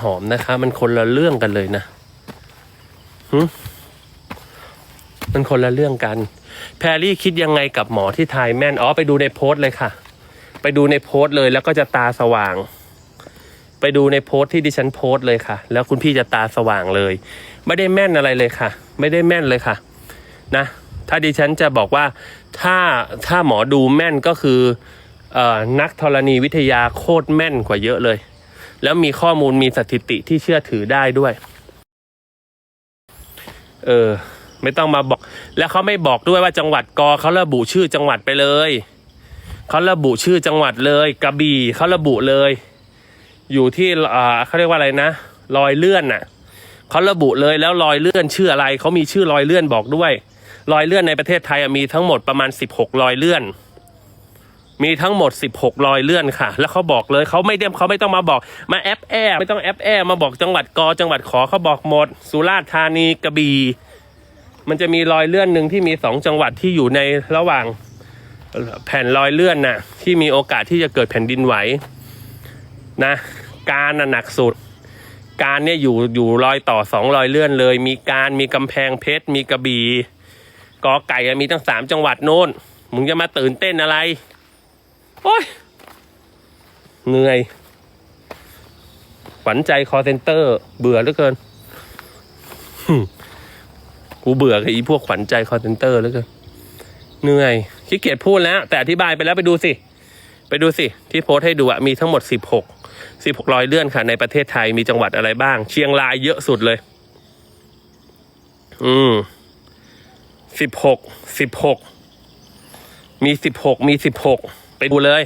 หอมนะคะ มันคนละเรื่องกันเลยนะหึมันคนละเรื่องกัน แพรรี่คิดยังไงกับหมอที่ทายแม่น อ๋อ ไปดูในโพสต์เลยค่ะ ไปดูในโพสต์เลยแล้วก็จะตาสว่าง ไปดูในโพสต์ที่ดิฉันโพสต์เลยค่ะ แล้วคุณพี่จะตาสว่างเลย ไม่ได้แม่นอะไรเลยค่ะ ไม่ได้แม่นเลยค่ะ นะ ถ้าดิฉันจะบอกว่า ถ้าถ้าหมอดูแม่นก็คือออนักธรณีวิทยาโคตรแม่นกว่าเยอะเลย แล้วมีข้อมูลมีสถิติที่เชื่อถือได้ด้วย เออ ไม่ต้องมาบอก แล้วเขาไม่บอกด้วยว่าจังหวัดกอเขาระบุชื่อจังหวัดไปเลยเขาระบุชื่อจังหวัดเลย กระบี่เขาระบุเลย อยู่ที่อ่าเขาเรียกว่าอะไรนะรอยเลื่อนน่ะเขาระบุเลยแล้วรอยเลื่อนชื่ออะไรเขามีชื่อรอยเลื่อนบอกด้วยรอยเลื่อนในประเทศไทยมีทั้งหมดประมาณสิบหกรอยเลื่อน มีทั้งหมด 16รอยเลื่อนค่ะ แล้วเขาบอกเลยเขาไม่เดมเขาไม่ต้องมาบอกมาแอปแอไม่ต้องแอปแอมาบอกจังหวัดกอจังหวัดขอเขาบอกหมด สุราษฎร์ธานีกระบี่มันจะมีรอยเลื่อนหนึ่งที่มีสองจังหวัดที่อยู่ในระหว่างแผ่นรอยเลื่อนน่ะ ที่มีโอกาสที่จะเกิดแผ่นดินไหวนะ การน่ะหนักสุด การเนี่ยอยู่อยู่รอยต่อสองรอยเลื่อนเลย มีการมีกำแพงเพชรมีกระบี่กอไก่มีตั้งสามจังหวัดโน้นมึงจะมาตื่นเต้นอะไร โอ้ยเหนื่อยขวัญใจคอเซนเตอร์ เบื่อเหลือเกินกูเบื่อกับอีพวกขวัญใจคอเซนเตอร์เหลือเกินเหนื่อยขี้เกียจพูดแล้ว แต่อธิบายไปแล้วไปดูสิ ไปดูสิ ที่โพสให้ดูอะมีทั้งหมดสิบหกสิบหกรอยเลื่อนค่ะ ในประเทศไทยมีจังหวัดอะไรบ้าง เชียงรายเยอะสุดเลย อืมสิบหกสิบหกมีสิบหกมีสิบหก ไปดูเลย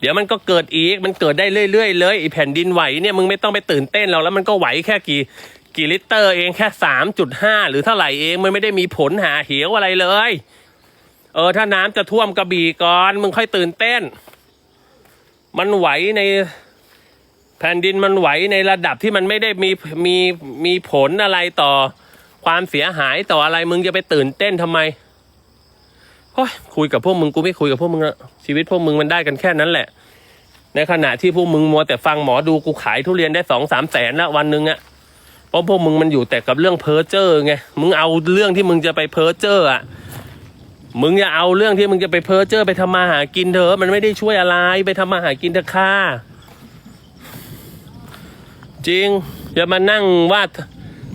เดี๋ยวมันก็เกิดอีกมันเกิดได้เรื่อยๆเลยไอแผ่นดินไหวเนี่ยมึงไม่ต้องไปตื่นเต้นหรอกแล้วมันก็ไหวแค่กี่กี่ลิตรเองแค่สามจุดห้าหรือเท่าไหร่เองมันไม่ได้มีผลหาเหวอะไรเลย เออถ้าน้ำจะท่วมกระบี่ก่อนมึงค่อยตื่นเต้น มันไหวในแผ่นดินมันไหวในระดับที่มันไม่ได้มีมีมีผลอะไรต่อความเสียหายต่ออะไรมึงจะไปตื่นเต้นทำไม โอ้ยคุยกับพวกมึงกูไม่คุยกับพวกมึงละชีวิตพวกมึงมันได้กันแค่นั้นแหละ ในขณะที่พวกมึงมัวแต่ฟังหมอดูกูขายทุเรียนได้สองสามแสนละวันหนึ่งอะเพราะพวกมึงมันอยู่แต่กับเรื่องเพ้อเจ้อไงมึงเอาเรื่องที่มึงจะไปเพ้อเจ้ออะมึงอย่าเอาเรื่องที่มึงจะไปเพ้อเจ้อไปทำมาหากินเถอะมันไม่ได้ช่วยอะไรไปทำมาหากินเถอะค่ะจริงอย่ามานั่งว่า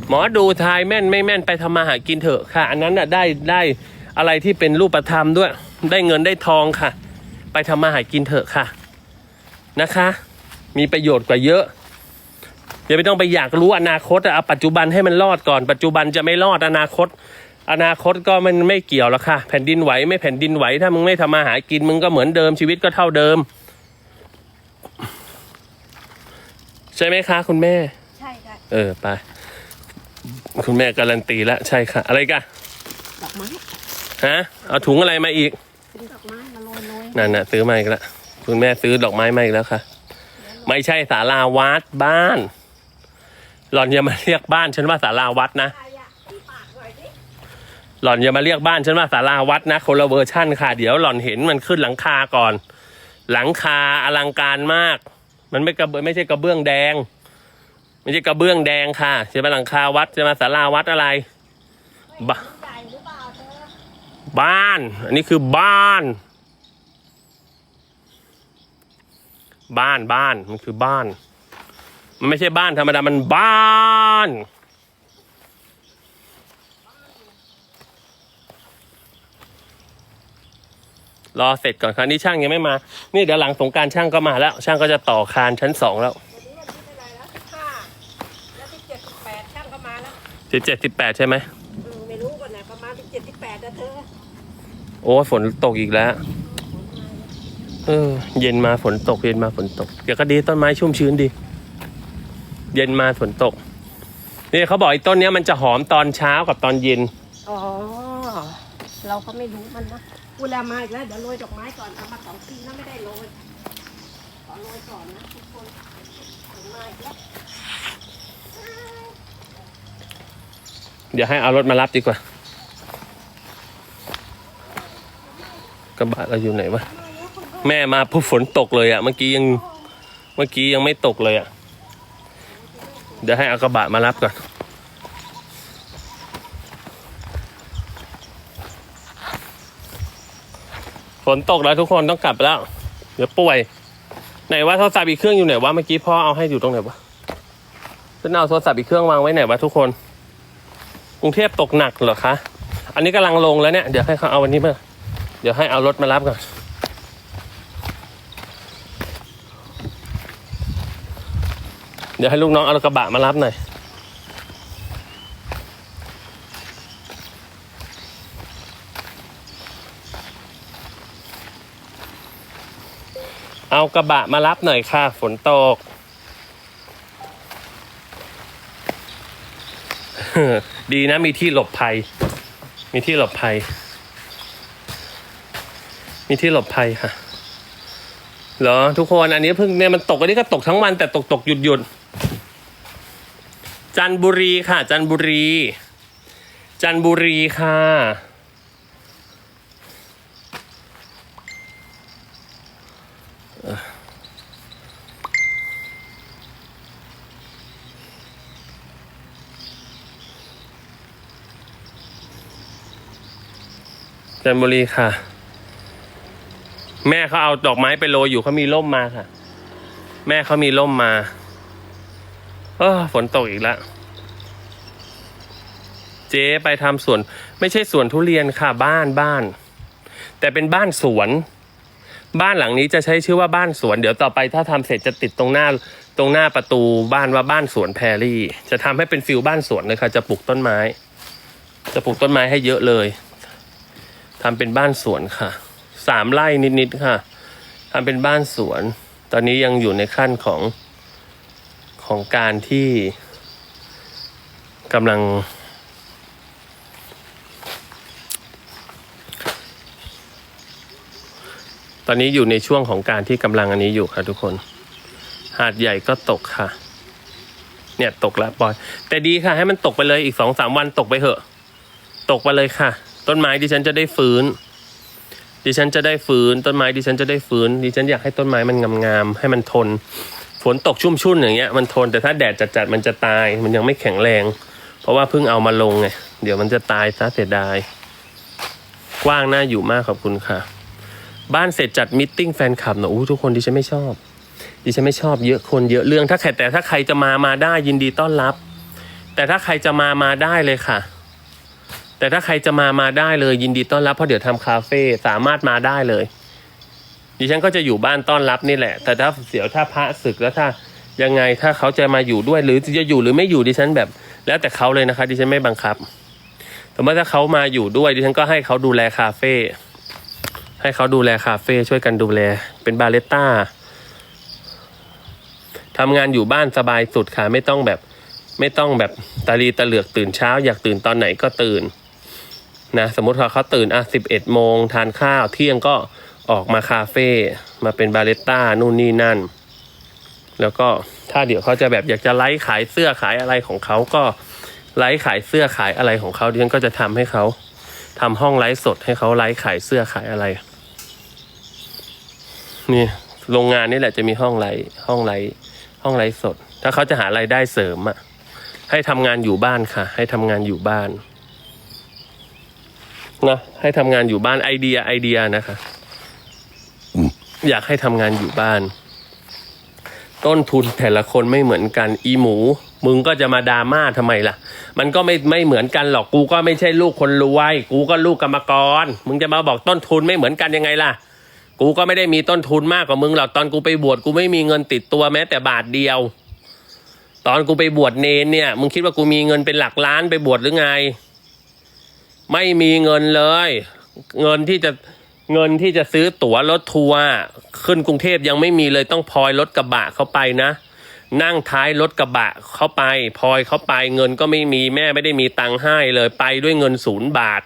หมอดูทายแม่นไม่แม่นไปทำมาหากินเถอะค่ะ อันนั้นอะได้ได้ อะไรที่เป็นรูปธรรมด้วย ได้เงินได้ทองค่ะ ไปทำมาหากินเถอะค่ะนะคะ มีประโยชน์กว่าเยอะอย่าไม่ต้องไปอยากรู้อนาคตอะเอาปัจจุบันให้มันรอดก่อน ปัจจุบันจะไม่รอดอนาคต อนาคตก็มันไม่เกี่ยวแล้วค่ะ แผ่นดินไหวไม่แผ่นดินไหวถ้ามึงไม่ทำมาหากินมึงก็เหมือนเดิมชีวิตก็เท่าเดิม ใช่ไหมคะ คุณแม่ ใช่ค่ะ เออไป คุณแม่การันตีแล้วใช่ค่ะ อะไรกันดอกไม้ ฮะเอาถุงอะไรมาอีกเป็นดอกไม้มาโรยโรยนั่นน่ะซื้อมาอีกแล้วคุณแม่ซื้อดอกไม้มาอีกแล้วค่ะ ไม่ใช่ศาลาวัดบ้าน หล่อนอย่ามาเรียกบ้านฉันว่าศาลาวัดนะใครอะที่ปากหน่อยดิหล่อนอย่ามาเรียกบ้านฉันว่าศาลาวัดนะคนละเวอร์ชั่นค่ะ เดี๋ยวหล่อนเห็นมันขึ้นหลังคาก่อน หลังคาอลังการมาก มันไม่กระเบื้องไม่ใช่กระเบื้องแดง ไม่ใช่กระเบื้องแดงค่ะจะมาหลังคาวัดจะมาศาลาวัดอะไรบ้า ใหญ่หรือเปล่าเธอ บ้าน อันนี้คือบ้าน บ้านบ้านมันคือบ้าน มันไม่ใช่บ้านธรรมดา มันบ้านรอเสร็จก่อนครับนี่ช่างยังไม่มา นี่เดี๋ยวหลังสงกรารช่างก็มาแล้ว ช่างก็จะต่อคานชั้นสองแล้ววันนี้วันที่เท่าไหร่แล้วสิบห้าแล้วที่เจ็ดสิบแปดช่างก็มาแล้วสิบเจ็ดสิบแปดใช่ไหม โอ้ฝนตกอีกแล้ว เออ เย็นมาฝนตก เย็นมาฝนตก เดี๋ยวก็ดีต้นไม้ชุ่มชื้นดี เย็นมาฝนตก นี่เขาบอกไอ้ต้นเนี้ยมันจะหอมตอนเช้ากับตอนเย็น อ๋อ เราก็ไม่รู้มันนะเวลามาอีกแล้วเดี๋ยวโรยดอกไม้ก่อนเอามาสองทีนะไม่ได้โรยขอโรยก่อนนะทุกคนถึงมาอีกแล้วเดี๋ยวให้เอารถมารับดีกว่า ระบะเราอยู่ไหนวะแม่มาปุ๊บฝนตกเลยอะ่ะ เมื่อกี้ยังเมื่อกี้ยังไม่ตกเลยอะ่ะ เดี๋ยวให้เอากระบะมารับก่อนฝนตกแล้วทุกคนต้องกลับแล้ว เดี๋ยวป่วย ไหนว่าโทรศัพท์อีกเครื่องอยู่ไหนวะเมื่อกี้พ่อเอาให้อยู่ตรงไหนวะฉันเอาโทรศัพท์อีกเครื่องวางไว้ไหนวะทุกคนกรุงเทพตกหนักเหรอคะ อันนี้กำลังลงแล้วเนี่ย เดี๋ยวให้เขาเอาวันนี้มา เดี๋ยวให้เอารถมารับก่อน เดี๋ยวให้ลูกน้องเอากระบะมารับหน่อย เอากระบะมารับหน่อยค่ะ ฝนตก ดีนะมีที่หลบภัย มีที่หลบภัย มีที่หลบภัยค่ะเหรอทุกคนอันนี้เพิ่งเนี่ยมันตกอันนี้ก็ตกทั้งวันแต่ตกตกหยุดหยุดจันบุรีค่ะ จันบุรี จันบุรีค่ะจันบุรีค่ะ แม่เขาเอาดอกไม้ไปโรยอยู่เขามีร่มมาค่ะ แม่เขามีร่มมาเออฝนตกอีกแล้วเจ๊ไปทำสวน ไม่ใช่สวนทุเรียนค่ะบ้านบ้าน แต่เป็นบ้านสวน บ้านหลังนี้จะใช้ชื่อว่าบ้านสวน เดี๋ยวต่อไปถ้าทำเสร็จจะติดตรงหน้าตรงหน้าประตูบ้านว่าบ้านสวนแพรรี่ จะทำให้เป็นฟิลบ้านสวนเลยค่ะ จะปลูกต้นไม้ จะปลูกต้นไม้ให้เยอะเลยทำเป็นบ้านสวนค่ะ สามไร่นิดๆค่ะทำเป็นบ้านสวน ตอนนี้ยังอยู่ในขั้นของของการที่กำลัง ตอนนี้อยู่ในช่วงของการที่กำลังอันนี้อยู่ค่ะทุกคน หาดใหญ่ก็ตกค่ะ เนี่ยตกแล้วปอย แต่ดีค่ะ ให้มันตกไปเลยอีกสองสามวันตกไปเถอะ ตกไปเลยค่ะ ต้นไม้ดิฉันจะได้ฟื้น ดิฉันจะได้ฟื้นต้นไม้ดิฉันจะได้ฟื้นดิฉันอยากให้ต้นไม้มันงามๆให้มันทน ฝนตกชุ่มชุ่นอย่างเงี้ยมันทนแต่ถ้าแดดจัดๆมันจะตายมันยังไม่แข็งแรง เพราะว่าเพิ่งเอามาลงไงเดี๋ยวมันจะตายซะเสียดาย กว้างน่าอยู่มากขอบคุณค่ะ บ้านเสร็จจัดมิทติ้งแฟนคลับเนอะอู้ทุกคนดิฉันไม่ชอบ ดิฉันไม่ชอบเยอะคนเยอะเรื่องถ้าใครแต่ถ้าใครจะมามาได้ยินดีต้อนรับ แต่ถ้าใครจะมามาได้เลยค่ะ แต่ถ้าใครจะมามาได้เลยยินดีต้อนรับเพราะเดี๋ยวทำคาเฟ่สามารถมาได้เลย ดิฉันก็จะอยู่บ้านต้อนรับนี่แหละ แต่ถ้าเดี๋ยวถ้าพระศึกแล้วถ้ายังไงถ้าเขาจะมาอยู่ด้วยหรือจะอยู่หรือไม่อยู่ดิฉันแบบ แล้วแต่เขาเลยนะคะดิฉันไม่บังคับ แต่ว่าถ้าเขามาอยู่ด้วยดิฉันก็ให้เขาดูแลคาเฟ่ให้เขาดูแลคาเฟ่ช่วยกันดูแล เป็นบาเลตต้าทำงานอยู่บ้านสบายสุดค่ะ ไม่ต้องแบบ ไม่ต้องแบบตาลีตะเหลือกตื่นเช้า อยากตื่นตอนไหนก็ตื่น นะสมมติว่าเขาตื่นอะสิบเอ็ดโมงทานข้าวเที่ยงก็ออกมาคาเฟ่มาเป็นบาเลตต้านู่นนี่นั่น แล้วก็ถ้าเดี๋ยวเขาจะแบบอยากจะไลฟ์ขายเสื้อขายอะไรของเขาก็ไลฟ์ขายเสื้อขายอะไรของเขาดิฉันก็จะทำให้เขาทำห้องไลฟ์สดให้เขาไลฟ์ขายเสื้อขายอะไร นี่โรงงานนี่แหละจะมีห้องไลฟ์ห้องไลฟ์ห้องไลฟ์สด ถ้าเขาจะหารายได้เสริมอะให้ทำงานอยู่บ้านค่ะ ให้ทำงานอยู่บ้าน นะให้ทำงานอยู่บ้านไอเดียไอเดียนะคะ อยากให้ทำงานอยู่บ้าน ต้นทุนแต่ละคนไม่เหมือนกันอีหมู มึงก็จะมาดราม่าทำไมล่ะ มันก็ไม่ไม่เหมือนกันหรอกกูก็ไม่ใช่ลูกคนรวยกูก็ลูกกรรมกร มึงจะมาบอกต้นทุนไม่เหมือนกันยังไงล่ะ กูก็ไม่ได้มีต้นทุนมากกว่ามึงหรอกตอนกูไปบวชกูไม่มีเงินติดตัวแม้แต่บาทเดียว ตอนกูไปบวชเนนเนี่ย มึงคิดว่ากูมีเงินเป็นหลักล้านไปบวชหรือไง ไม่มีเงินเลย เงินที่จะเงินที่จะซื้อตั๋วรถทัวร์ขึ้นกรุงเทพยังไม่มีเลยต้องพลอยรถกระบะเข้าไปนะ นั่งท้ายรถกระบะเข้าไปพลอยเข้าไปเงินก็ไม่มีแม่ไม่ได้มีตังค์ให้เลยไปด้วยเงินศูนย์บาท